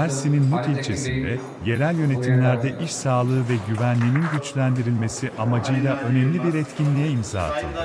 Mersin'in Mut ilçesinde, yerel yönetimlerde iş sağlığı ve güvenliğinin güçlendirilmesi amacıyla önemli bir etkinliğe imza atıldı.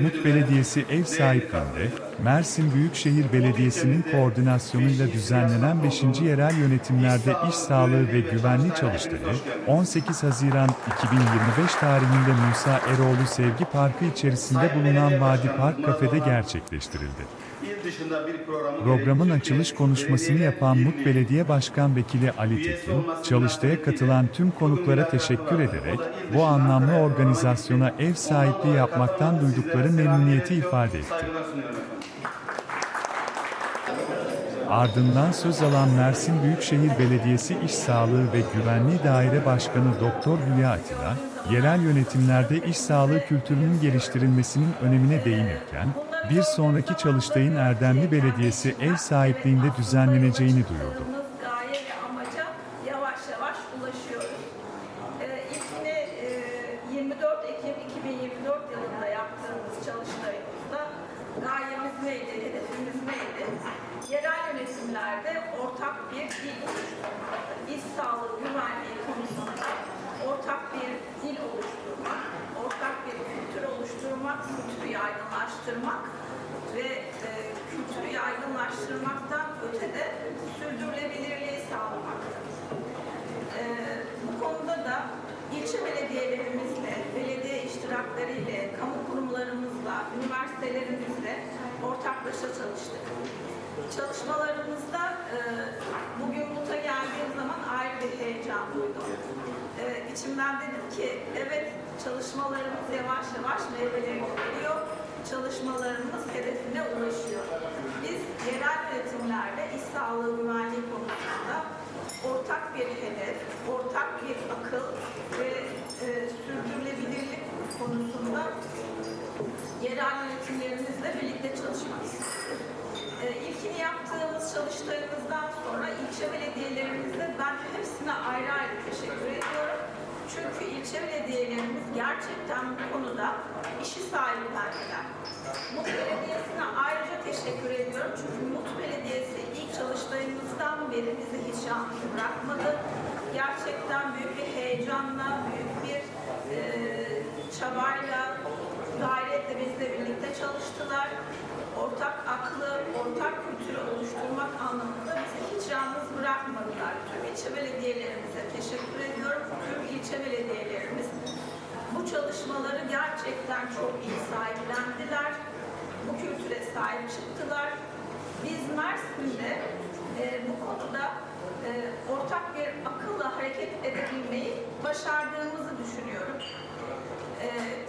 Mut Belediyesi ev sahipliğinde, Mersin Büyükşehir Belediyesi'nin koordinasyonuyla düzenlenen 5. yerel yönetimlerde iş sağlığı ve güvenliği çalıştayı, 18 Haziran 2025 tarihinde Musa Eroğlu Sevgi Parkı içerisinde bulunan Vadi Park Kafede gerçekleştirildi. İl dışında bir programı Programın açılış konuşmasını yapan Mut Belediye Başkan Vekili Ali Tekin, çalıştaya katılan tüm konuklara teşekkür ederek, bu anlamlı organizasyona ev sahipliği yapmaktan duydukları memnuniyeti ifade etti. Ardından söz alan Mersin Büyükşehir Belediyesi İş Sağlığı ve Güvenliği Daire Başkanı Doktor Hülya Atilla, yerel yönetimlerde iş sağlığı kültürünün geliştirilmesinin önemine değinirken, bir sonraki çalıştayın Erdemli Belediyesi ev sahipliğinde düzenleneceğini duyurdu. Gaye ve amaca yavaş yavaş ulaşıyoruz. Ee, ilkini e, 24 Ekim 2024 yılında yaptığımız çalıştayımızda gayemiz neydi, hedefimiz neydi? Yerel yönetimlerde ortak bir iş sağlığı güvenliği konusunda ortak bir dil oluşturmak, oluşturmak, kültürü yaygınlaştırmak ve e, kültürü yaygınlaştırmaktan ötede sürdürülebilirliği sağlamaktır. E, bu konuda da ilçe belediyelerimizle, belediye iştirakleriyle, kamu kurumlarımızla, üniversitelerimizle ortaklaşa çalıştık. Çalışmalarımızda e, bugün MUT'a geldiğim zaman ayrı bir heyecan duydum. E, içimden dedim ki evet çalışmalarımız yavaş yavaş meyvelerini yönetimlerde iş sağlığı güvenliği konusunda ortak bir hedef, ortak bir akıl ve e, sürdürülebilirlik konusunda yerel yönetimlerimizle birlikte çalışmak istiyoruz. E, ilkini yaptığımız çalıştayımızdan sonra ilçe belediyelerimizde ben hepsine ayrı ayrı teşekkür ediyorum. Çünkü ilçe belediyelerimiz gerçekten bu konuda işi sahiplendiler. Mut Belediyesi'ne ayrıca teşekkür ediyorum. Çünkü Mut Belediyesi ilk çalıştayımızdan beri bizi hiç yalnız bırakmadı. Gerçekten büyük bir heyecanla, büyük bir e, çabayla, gayretle bizle birlikte çalıştılar. Ortak aklı, ortak kültürü oluşturmak anlamında bizi hiç yalnız bırakmadılar. Tüm ilçe belediyelerimize teşekkür ediyorum. Tüm ilçe belediyelerimiz bu çalışmaları gerçekten çok iyi sahiplendiler. Bu kültüre sahip çıktılar. Biz Mersin'de e, bu konuda e, ortak bir akılla hareket edebilmeyi başardığımızı düşünüyorum. Ee,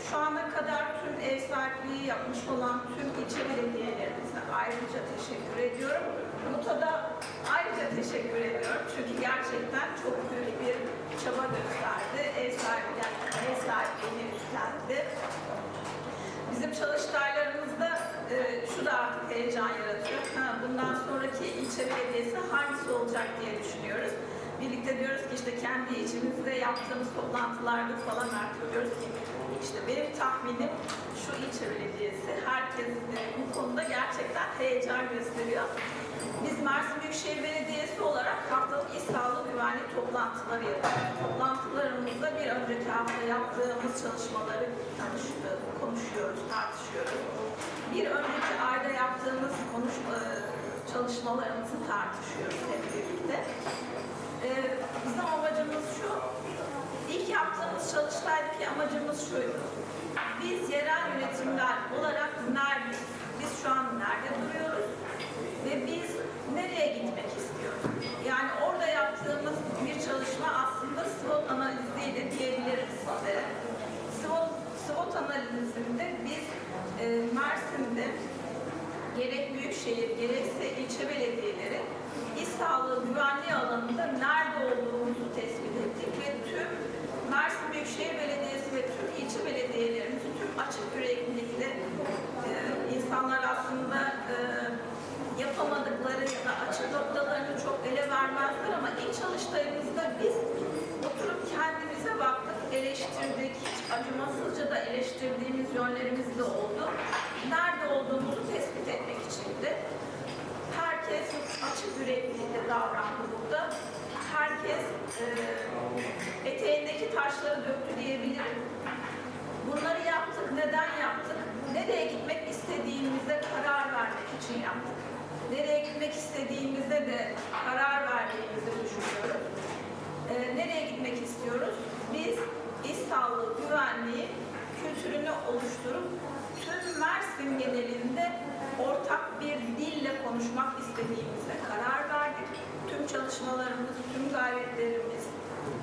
şu ana kadar tüm ev sahipliği yapmış olan tüm ilçe belediyelerimize ayrıca teşekkür ediyorum. MUT'a da ayrıca teşekkür ediyorum. Çünkü gerçekten çok büyük bir çaba gösterdi. Ev sahipliği, ev sahipliğini üstlendi. Bizim çalıştaylarımızda e, şu da artık heyecan yaratıyor. Ha, bundan sonraki ilçe belediyesi hangisi olacak diye düşünüyoruz. Birlikte diyoruz ki işte kendi içimizde yaptığımız toplantılarda falan artık diyoruz ki işte benim tahminim şu ilçe belediyesi herkes e, bu konuda gerçekten heyecan gösteriyor. Biz Mersin Büyükşehir Belediyesi olarak haftalık iş sağlığı güvenlik toplantıları yapıyoruz. Toplantılarımızda bir önceki hafta yaptığımız çalışmaları konuşuyoruz, tartışıyoruz. Bir önceki ayda yaptığımız konuş, e, çalışmalarımızı tartışıyoruz hep birlikte. E, Bizim amacımız şu, İlk yaptığımız çalıştaydaki amacımız şuydu. Biz yerel yönetimler olarak neredeyiz? Biz şu an nerede duruyoruz? Ve biz nereye gitmek istiyoruz? Yani orada yaptığımız bir çalışma aslında SWOT analiziyle diyebiliriz sizlere. SWOT, SWOT analizinde biz e, Mersin'de gerek büyükşehir gerekse ilçe belediyeleri iş sağlığı güvenliği alanında nerede olduğumuzu tespit ettik ve tüm Mersin Büyükşehir Belediyesi ve tüm ilçe belediyelerimiz tüm açık yüreklilikle e, insanlar aslında e, yapamadıkları ya da açık noktalarını çok ele vermezler ama ilk çalıştayımızda biz oturup kendimize baktık, eleştirdik, hiç acımasızca da eleştirdiğimiz yönlerimiz de oldu. Nerede olduğumuzu tespit etmek için de herkes açık yüreklilikle davrandı burada. Herkes e, eteğindeki taşları döktü diyebilirim. Bunları yaptık. Neden yaptık? Nereye gitmek istediğimize karar vermek için yaptık. Nereye gitmek istediğimize de karar verdiğimizi düşünüyorum. Ee, nereye gitmek istiyoruz? Biz iş sağlığı güvenliği kültürünü oluşturup tüm Mersin genelinde ortak bir dille konuşmak istediğimize karar verdik. Tüm çalışmalarımız, tüm gayretlerimiz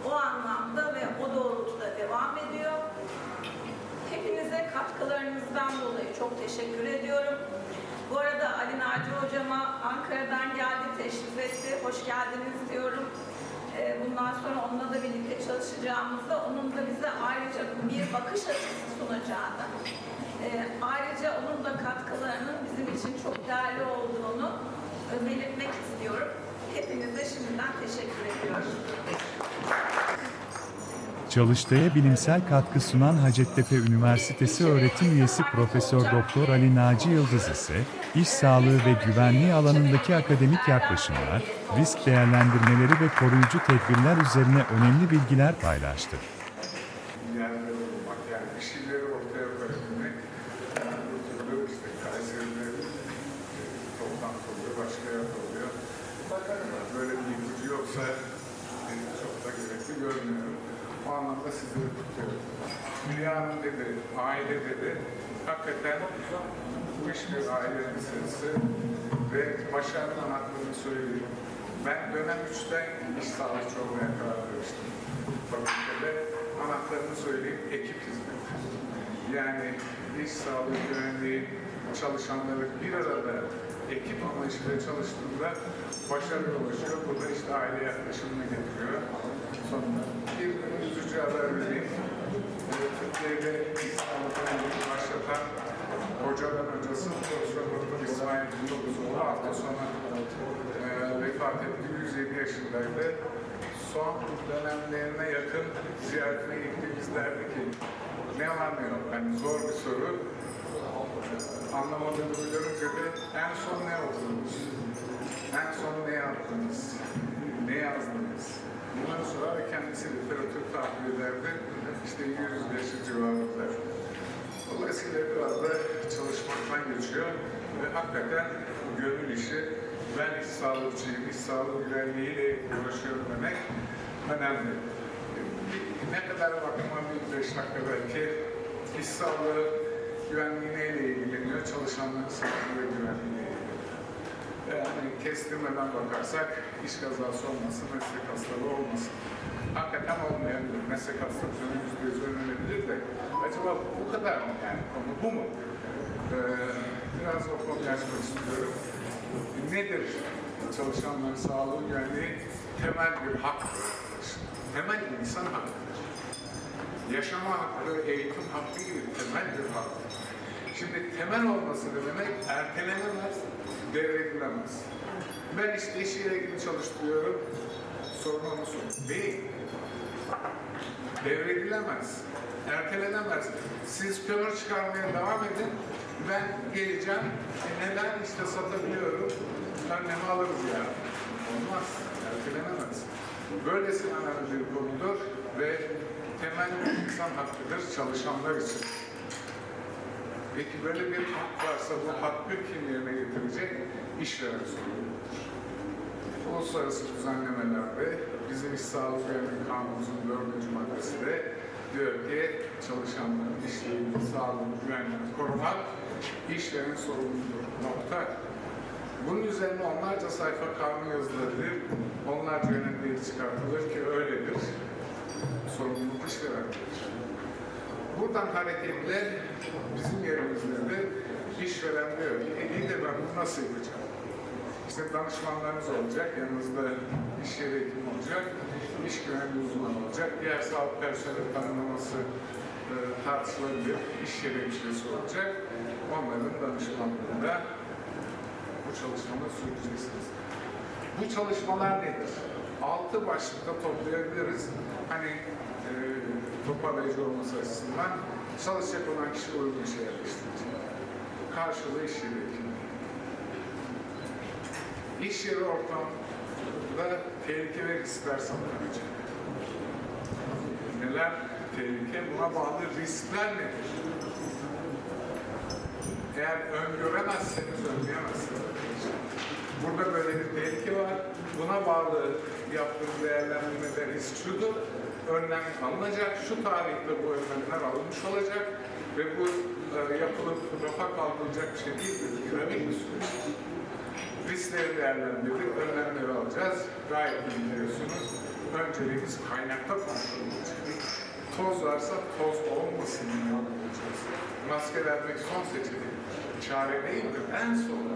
o anlamda ve o doğrultuda devam ediyor. Hepinize katkılarınızdan dolayı çok teşekkür ediyorum. Bu arada Ali Naci hocama Ankara'dan geldi, teşrif etti. Hoş geldiniz diyorum. Ee, Bundan sonra onunla da birlikte çalışacağımızda onun da bize ayrıca bir bakış açısı sunacağını, e, ayrıca onun da katkılarının bizim için çok değerli olduğunu e, belirtmek istiyorum. Hepinize şimdiden teşekkür ediyorum. Çalıştay'a bilimsel katkı sunan Hacettepe Üniversitesi öğretim üyesi Profesör Doktor Ali Naci Yıldız ise iş sağlığı ve güvenliği alanındaki akademik yaklaşımlar, risk değerlendirmeleri ve koruyucu tedbirler üzerine önemli bilgiler paylaştı. anlamda sizleri tutuyorum. Dünyanın dedi, aile dedi, hakikaten bu iş bir aile meselesi ve başarının anahtarını söyleyeyim. Ben dönem 3'ten iş sağlıkçı olmaya karar vermiştim. Fakültede anahtarını söyleyeyim, ekip hizmeti. Yani iş sağlığı güvenliği çalışanları bir arada ekip anlayışıyla çalıştığında başarıya ulaşıyor. Bu da işte aile yaklaşımını getiriyor. Sonunda bir üzücü haber vereyim. Ee, Türkiye'de iş sağlığı başlatan hocadan hocası Profesör Doktor İsmail Yıldızoğlu hafta sonu e, vefat etti. 107 yaşındaydı. Son dönemlerine yakın ziyaretine gittiğimiz derdi ki ne var ne yok. Yani zor bir soru. Anlamadığını görünce de en son ne okudunuz? En son ne yaptınız? Ne yazdınız? Bunları sorar ve kendisi literatür takip ederdi. İşte 105 civarında. Dolayısıyla biraz da çalışmaktan geçiyor ve hakikaten bu gönül işi ben iş sağlıkçıyım, iş sağlığı güvenliğiyle uğraşıyorum demek önemli. Ne kadar bakıma bir beş dakika belki iş sağlığı güvenliği neyle ilgileniyor? Çalışanların sağlığı ve güvenliğiyle ilgileniyor. Yani kestirmeden bakarsak iş kazası olmasın, meslek hastalığı olmasın. Hakikaten olmayabilir. Meslek hastalığı yüzde yüz önlenebilir de acaba bu kadar mı yani konu bu mu? Ee, biraz o konuyu açmak istiyorum. Nedir çalışanların sağlığı güvenliği? Temel bir haktır. Temel insan hakkıdır. Yaşama hakkı, eğitim hakkı gibi temel bir haktır. Şimdi temel olması ne demek? Ertelenemez, devredilemez. Ben işte iş yere ilgili çalıştırıyorum. Sorun onun sorun değil. Devredilemez, ertelenemez. Siz kömür çıkarmaya devam edin. Ben geleceğim. E neden işte satabiliyorum? Önlemi alırız yani. Olmaz, ertelenemez. Böylesi önemli bir konudur ve temel insan hakkıdır çalışanlar için. Peki böyle bir hak varsa bu hakkı kim yerine getirecek? İşveren sorumludur. Uluslararası düzenlemelerde İş Sağlığı Güvenliği Kanunumuzun dördüncü maddesi de diyor ki çalışanların işlerini, sağlığını, güvenliğini korumak işveren sorumludur. Nokta. Bunun üzerine onlarca sayfa kanun yazılabilir, onlarca yönetmelik çıkartılır ki öyledir. Sorumluluk işverendir. Buradan hareketle bizim yerimizde de işveren diyor ki, e iyi de ben bunu nasıl yapacağım? İşte danışmanlarınız olacak, yanınızda iş yeri hekimi olacak, iş güvenliği uzmanı olacak, diğer sağlık personeli tanımlaması e, tartışılabilir, iş yeri hemşiresi olacak. Onların danışmanlığında bu çalışmaları sürdüreceksiniz. Bu çalışmalar nedir? Altı başlıkta toplayabiliriz. Hani e, toparlayıcı olması açısından çalışacak olan kişi uygun işe yerleştirecek. Karşılığı iş yeri hekimi. İş yeri ortamında tehlike ve riskler saptanacak. Neler tehlike? Buna bağlı riskler nedir? Eğer öngöremezseniz önleyemezsiniz. Burada böyle bir tehlike var. Buna bağlı yaptığım değerlendirmede risk şudur. Önlem alınacak. Şu tarihte bu önlemler alınmış olacak. Ve bu e, yapılıp rafa kaldırılacak bir şey değildir. Dinamik bir süreç. Riskleri değerlendirdik, önlemleri alacağız. Gayet iyi biliyorsunuz. Önceliğimiz kaynakta kontrol olacak. Toz varsa toz olmasın diye alacağız. Maske vermek son seçenek. Çare değildir, en son.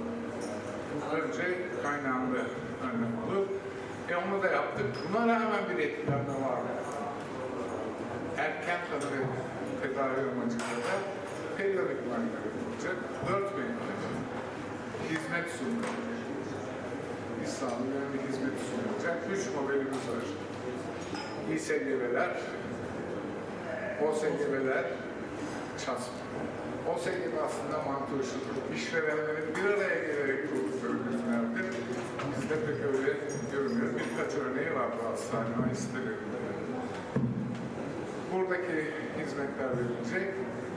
Önce kaynağında önlem alıp, e onu da yaptık. Buna rağmen bir etkilenme var? Erken tanı tedavi amacıyla periyodik muayeneler yapılacak. Dört meyve hizmet. İş sağlığı bir hizmet sunulacak. Üç modelimiz var. İSGV'ler, OSGV'ler, ÇASM. OSGV aslında mantığı şudur. İşverenlerin bir araya gelerek kurdukları ürünlerdir. Bizde pek öyle görünmüyor. Birkaç örneği var bu hastane sitelerinde. Buradaki hizmetler verilecek.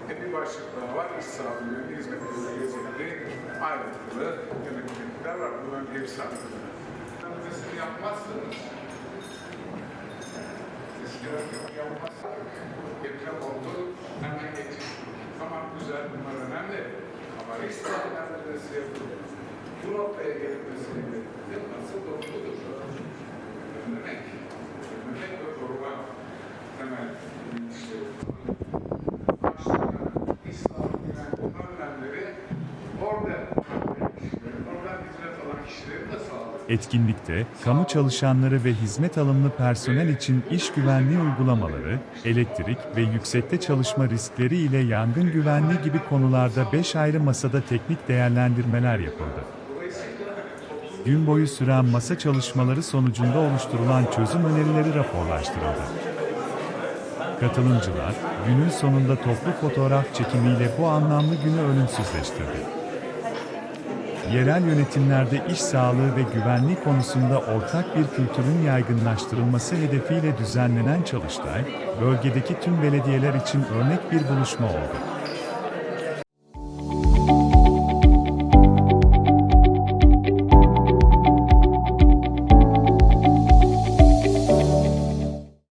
E bir başlık daha var. Sağlığı ve hizmetleri gelecekleri ayrıntılı yönetmelikler var. Bunların hepsi hakkında. Öncesini yapmazsanız Eskiden yapmazsak deprem oldu, hemen geçin. Tamam güzel, bunlar önemli. Ama risk değerlendirmesi yapılıyor. Bu noktaya gelinmesi yapması doğrudur. Önlemek, önlemek ve koruma temel işleri. Başlayan İslam güvenlik önlemleri orada kişilerin, oradan hizmet alan kişilerin de sağlığı. Etkinlikte, kamu çalışanları ve hizmet alımlı personel için iş güvenliği uygulamaları, elektrik ve yüksekte çalışma riskleri ile yangın güvenliği gibi konularda 5 ayrı masada teknik değerlendirmeler yapıldı. Gün boyu süren masa çalışmaları sonucunda oluşturulan çözüm önerileri raporlaştırıldı. Katılımcılar, günün sonunda toplu fotoğraf çekimiyle bu anlamlı günü ölümsüzleştirdi. Yerel yönetimlerde iş sağlığı ve güvenliği konusunda ortak bir kültürün yaygınlaştırılması hedefiyle düzenlenen çalıştay, bölgedeki tüm belediyeler için örnek bir buluşma oldu.